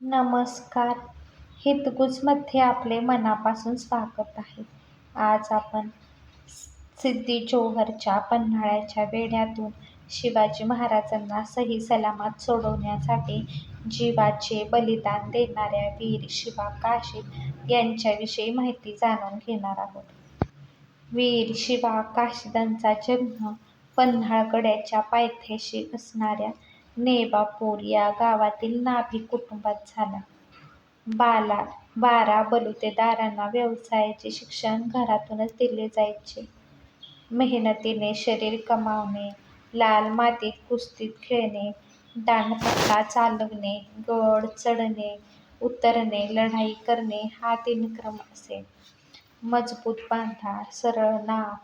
नमस्कार. हितगुजमध्ये आपले मनापासून स्वागत आहे. आज आपण सिद्धी जोहरच्या पन्हाळ्याच्या वेढ्यातून शिवाजी महाराजांना सही सलामत सोडवण्यासाठी जीवाचे बलिदान देणाऱ्या वीर शिवा काशीद यांच्याविषयी माहिती जाणून घेणार आहोत. वीर शिवा काशीदांचा जन्म पन्हाळगड्याच्या पायथ्याशी असणाऱ्या नेबापूर या गावातील नाभी कुटुंबात झाला. बाला बारा बलुतेदारांना व्यवसायाचे शिक्षण घरातूनच दिले जायचे. मेहनतीने शरीर कमावणे, लाल मातीत कुस्तीत खेळणे, दांडपट्टा चालवणे, गड चढणे उतरणे, लढाई करणे हा दिनक्रम असे. मजबूत बांधा, सरळ नाव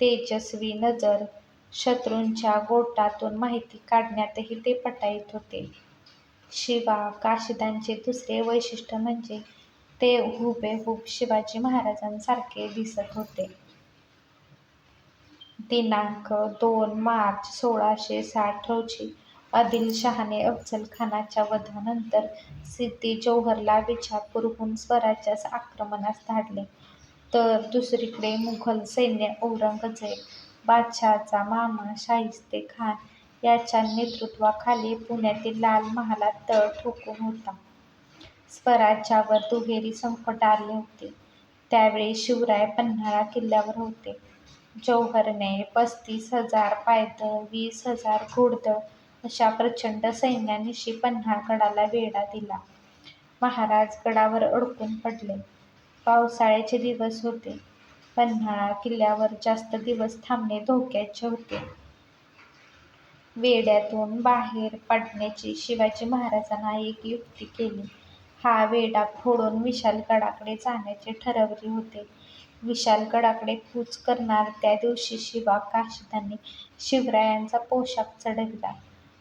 तेजस्वी नजर, शत्रूंच्या गोटातून माहिती काढण्यातही ते पटाईत होते. शिवा काशिदांचे दुसरे वैशिष्ट्य म्हणजे ते हुबेहूब शिवाजी महाराजांसारखे दिसत होते. दिनांक दोन मार्च सोळाशे साठ रोजी आदिलशहाने अफजलखानाच्या वधानंतर सिद्दी जोहरला विजापूरहून स्वराज्यास आक्रमणास धाडले, तर दुसरीकडे मुघल सैन्य औरंगजेब बादशहाचा मामा शाहिस्ते खान याच्या नेतृत्वाखाली पुण्यातील लाल महालात तळ ठोकून होता. स्वराज्यावर दुहेरी संकट आले होते. त्यावेळी शिवराय पन्हाळा किल्ल्यावर होते. जौहरने पस्तीस हजार पायदळ, वीस हजार घोडदळ अशा प्रचंड सैन्यानिशी पन्हाळगडाला वेढा दिला. महाराज गडावर अडकून पडले. पावसाळ्याचे दिवस होते. पन्हाळा किल्ल्यावर जास्त दिवस थांबणे धोक्याचे होते. वेढ्यातून बाहेर पडण्याची शिवाजी महाराजांना एक युक्ती केली. हा वेढा फोडून विशाळगडाकडे जाण्याचे ठरवले होते. विशाळगडाकडे कूच करणार त्या दिवशी शिवा काशीदांनी शिवरायांचा पोशाख चढविला.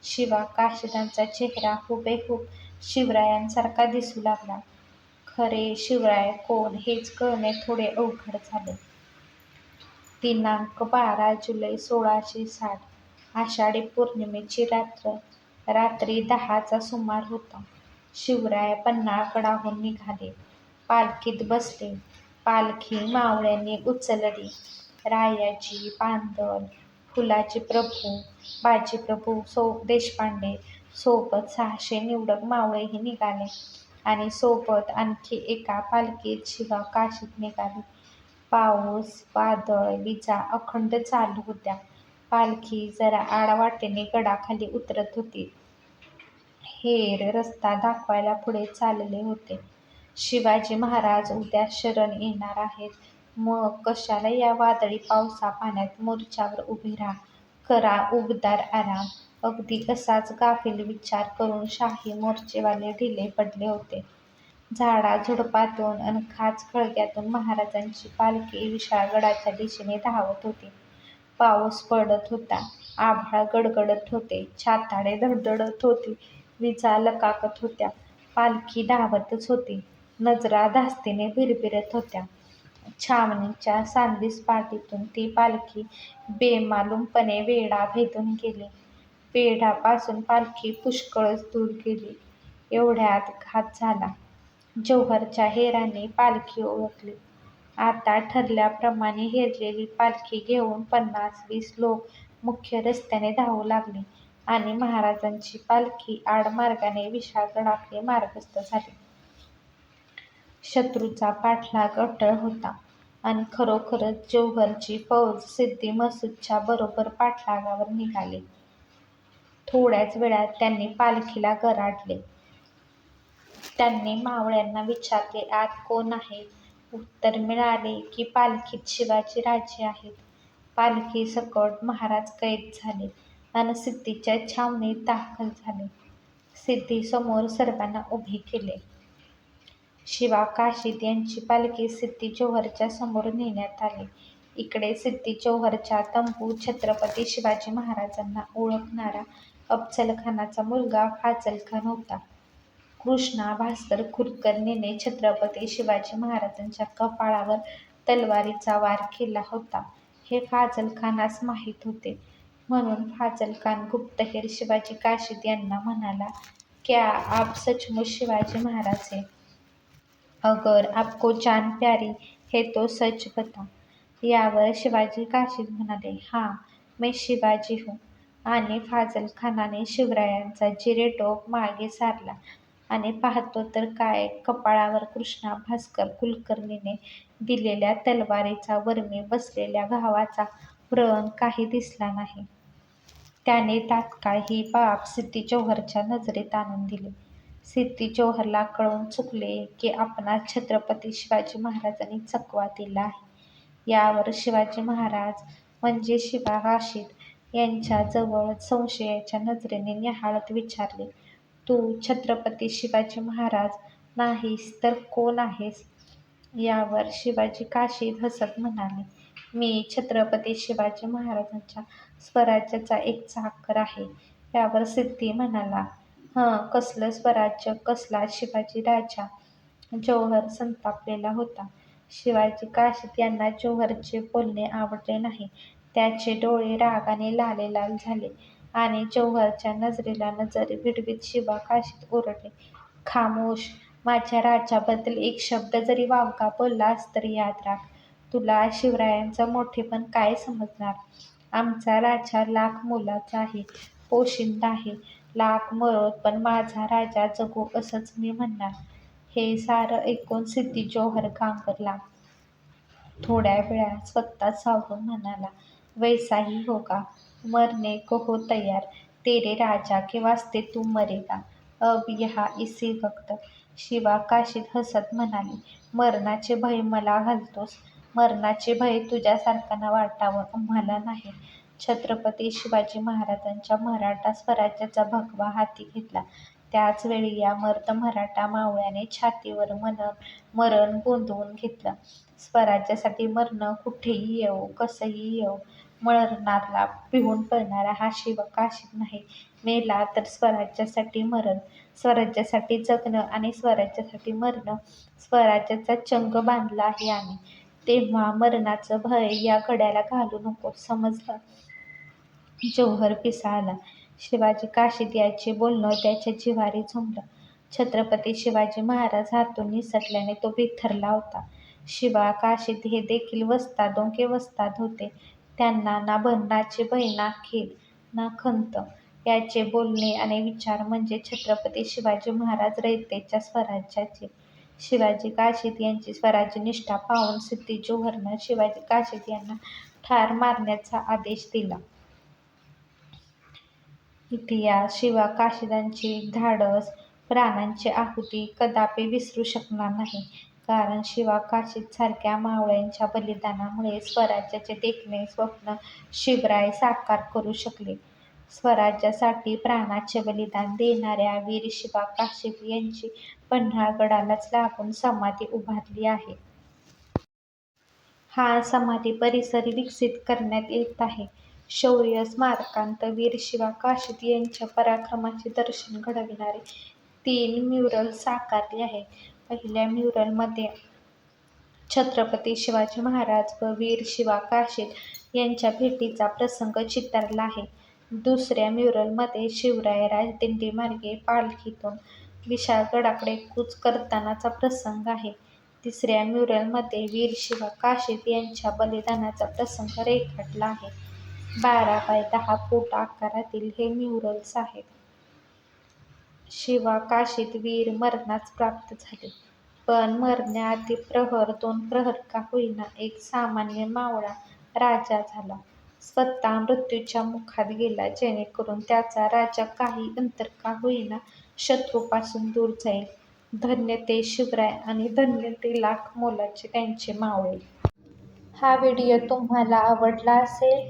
शिवा काशीदांचा चेहरा हुबेहूब शिवरायांसारखा दिसू लागला. खरे शिवराय कोण हेच कळणे थोडे अवघड झाले. दिनांक बारा जुलै सोळाशे साठ आषाढी पौर्णिमेची रात्र. रात्री दहाचा सुमार होता. शिवराय पन्हाळगडाहून निघाले. पालखीत बसले. पालखी मावळ्यांनी उचलली. रायाजी, पांदल, फुलाची प्रभू, बाजीप्रभू देशपांडे सोबत सहाशे निवडक मावळेही निघाले आणि सोबत आणखी एका पालखीत शिवा काशीत निघाली पाऊस, वादळ, विजा अखंड चालू होत्या. पालखी जरा आडवाटेने गडाखाली उतरत होती. हेर रस्ता दाखवायला पुढे चालले होते. शिवाजी महाराज उद्या शरण येणार आहेत. मग कशाला या वादळी पावसापाण्यात मोर्चावर उभे राहा. करा उबदार आराम. अगदी असाच गाफील विचार करून शाही मोर्चेवाले ढिले पडले होते. झाडाझुडपातून अन खाचखळग्यातून महाराजांची पालखी विशाळगडाच्या दिशेने धावत होती. पाऊस पडत होता. आभाळ गडगडत होते. छाताडे धडधडत होती. विजा लकाकत होत्या. पालखी धावतच होती. नजरा धास्तीने भिरभिरत होत्या. छावणीच्या सांदिसपाटीतून ती पालखी बेमालूमपणे वेढा भेदून गेली. पेढापासून पालखी पुष्कळच दूर गेली. एवढ्यात घात झाला. जोहरच्या हेराने पालखी ओळखली. आता ठरल्याप्रमाणे हेरलेली पालखी घेऊन पन्नास-वीस लोक मुख्य रस्त्याने धावू लागले आणि महाराजांची पालखी आडमार्गाने विशाळगडाकडे मार्गस्थ झाली. शत्रूचा पाठलाग अटळ होता आणि खरोखरच जोहरची फौज सिद्धी मसूदच्या बरोबर पाठलागावर निघाली. थोड्याच वेळात त्यांनी पालखीला गराडले. त्यांनी मावळ्यांना विचारले आत कोण आहे? उत्तर मिळाले की पालखीत शिवाजीराजे आहेत. पालखीसकट महाराज कैद झाले आणि सिद्धीच्या छावणीत दाखल झाले. सिद्धीसमोर सर्वांना उभे केले. शिवा काशीद यांची पालखी सिद्धी जोहरच्या समोर नेण्यात आली. इकडे सिद्धी जोहरच्या तंबू छत्रपती शिवाजी महाराजांना ओळखणारा अफझलखानाचा मुलगा फाझलखान होता. कृष्णा भास्कर कुलकर्णीने छत्रपती शिवाजी महाराजांच्या कपाळावर तलवारीचा वार केला होता हे फाजलखानास माहीत होते. म्हणून फाझलखान गुप्तहेर शिवाजी काशीद यांना म्हणाला क्या आप सचमुच शिवाजी महाराज है अगर आपको जान प्यारी हे तो सच बता यावर शिवाजी काशीद म्हणाले हां मी शिवाजी हूँ आणि फाजल खानाने शिवरायांचा जिरेटोप मागे सारला. आणि पाहतो तर काय कपाळावर कृष्णा भास्कर कुलकर्णीने दिलेल्या तलवारीचा वरमी बसलेल्या घावाचा व्रण काही दिसला नाही. त्याने तात्काळ ही बाब सिद्धी जोहरच्या नजरेत आणून दिली. सिद्धी जोहरला कळून चुकले की आपणास छत्रपती शिवाजी महाराजांनी चकवा दिला आहे. यावर शिवाजी महाराज म्हणजे शिवा राशीद यांच्याजवळ संशयाच्या नजरेने निहाळत विचारले तू छत्रपती शिवाजी महाराज नाहीस तर कोण आहेस? यावर शिवाजी काशीद हसत म्हणाले मी छत्रपती शिवाजी महाराजांच्या स्वराज्याचा एक चाकर आहे. यावर सिद्धी म्हणाला हं कसलं स्वराज्य? कसला शिवाजी राजा? जौहर संतापलेला होता. शिवाजी काशीद यांना जौहरचे बोलणे आवडले नाही. त्याचे डोळे रागाने लालेलाल झाले आणि जौहरच्या नजरेला नजर भिडवीत शिवा काशीत ओरडले. खामोश माझ्या राजाबद्दल एक शब्द जरी वावगा बोललास तरी याद राख. तुला शिवरायांचं मोठेपण काय समजणार? आमचा राजा लाख मोलाचा आहे पोशिंदा आहे. लाख मरोत पण माझा राजा जगो असंच मी म्हणणार. हे सारं ऐकून सिद्धी जौहर गांगरला थोड्या वेळात स्वतः सावरून म्हणाला वैसाही होगा मरने को हो तयार. तेरे राजा के वास्ते तू मरेगा. अब यहा इसी वक्त. शिवा काशीत हसत म्हणाली मरणाचे भय मला घालतोस मरणाचे भय तुझ्यासारख्यांना वाटावं आम्हाला नाही. छत्रपती शिवाजी महाराजांच्या मराठा स्वराज्याचा भगवा हाती घेतला. त्याच वेळी या मर्द मराठा मावळ्याने छातीवर मन मरण गोंदवून घेतलं. स्वराज्यासाठी मरणं कुठेही येवो कसंही येवो मरणाला पिहून पळणारा हा शिव काशीद नाही. मेला तर स्वराज्यासाठी मरण स्वराज्यासाठी जगणं आणि स्वराज्यासाठी मरणं. स्वराज्याचा चंग बांधला आहे आम्ही. तेव्हा मरणाचं भय या गड्याला घालू नको समजलं? जौहर पिसाळला. शिवाजी काशीद याचे बोलणं त्याच्या जिवारी झोंबलं. छत्रपती शिवाजी महाराज हातून निसटल्याने तो बिथरला होता. शिवा काशीद हे देखील वस्तादों के वस्ताद होते. त्यांना ना भन्नाची भय ना खेद ना खंत याचे बोलणे आणि विचार म्हणजे छत्रपती शिवाजी महाराज रयतेच्या स्वराज्याचे. शिवाजी काशीद यांची स्वराज्य निष्ठा पाहून सिद्धी जोहरनं शिवाजी काशीद यांना ठार मारण्याचा आदेश दिला. इतिहास शिवा काशिदांची धाडस प्राणांची आहुती कदापि विसरू शकणार नाही. कारण शिवा काशीद सारख्या मावळ्यांच्या बलिदानामुळे स्वराज्याचे देखणे स्वप्न शिवराय साकार करू शकले. स्वराज्यासाठी प्राणाचे बलिदान देणाऱ्या वीर शिवा काशीद यांची पन्हाळगडालाच लागून समाधी उभारली आहे. हा समाधी परिसर विकसित करण्यात येत आहे. शौर्य स्मारकांत वीर शिवा काशीद यांच्या पराक्रमाचे दर्शन घडविणारे तीन म्युरल साकारले आहेत. पहिल्या म्युरलमध्ये छत्रपती शिवाजी महाराज व वीर शिवा काशीद यांच्या भेटीचा प्रसंग चितारला आहे. दुसऱ्या म्युरलमध्ये शिवराय दिंडीमार्गे पालखीतून विशाळगडाकडे कूच करतानाचा प्रसंग आहे. तिसऱ्या म्युरलमध्ये वीर शिवा काशीद यांच्या बलिदानाचा प्रसंग रेखाटला आहे. बारा बाय दहा फूट आकारातील हे म्युरल्स आहेत. शिवा काशीत वीर मरणास प्राप्त झाले. पण मरण्याआधी प्रहर दोन प्रहर का होईना एक सामान्य मावळा राजा झाला. स्वतः मृत्यूच्या मुखात गेला जेणेकरून त्याचा राजा काही अंतर का होईना शत्रूपासून दूर जाईल. धन्य ते शिवराय आणि धन्य ते लाख मोलाचे त्यांचे मावळे. हा व्हिडिओ तुम्हाला आवडला असेल